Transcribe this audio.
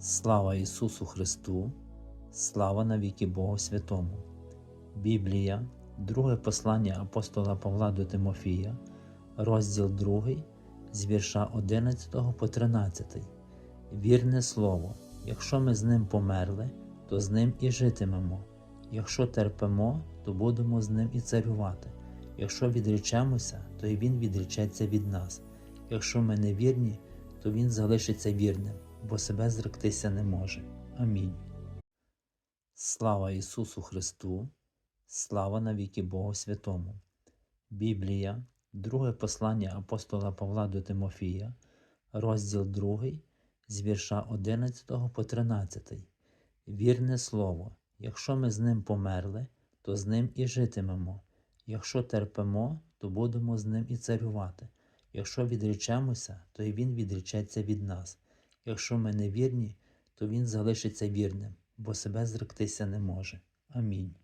Слава Ісусу Христу, слава навіки Богу Святому. Біблія, друге послання апостола Павла до Тимофія, розділ 2, з вірша 11 по 13. Вірне слово, якщо ми з ним померли, то з ним і житимемо. Якщо терпимо, то будемо з ним і царювати. Якщо відречемося, то і він відречеться від нас. Якщо ми не вірні, то він залишиться вірним, бо себе зректися не може. Амінь. Слава Ісусу Христу, слава навіки Богу Святому. Біблія, друге послання апостола Павла до Тимофія, розділ 2, з вірша 11 по 13. Вірне слово, якщо ми з ним померли, то з ним і житимемо. Якщо терпимо, то будемо з ним і царювати. Якщо відречемося, то і він відречеться від нас. Якщо ми не вірні, то він залишиться вірним, бо себе зректися не може. Амінь.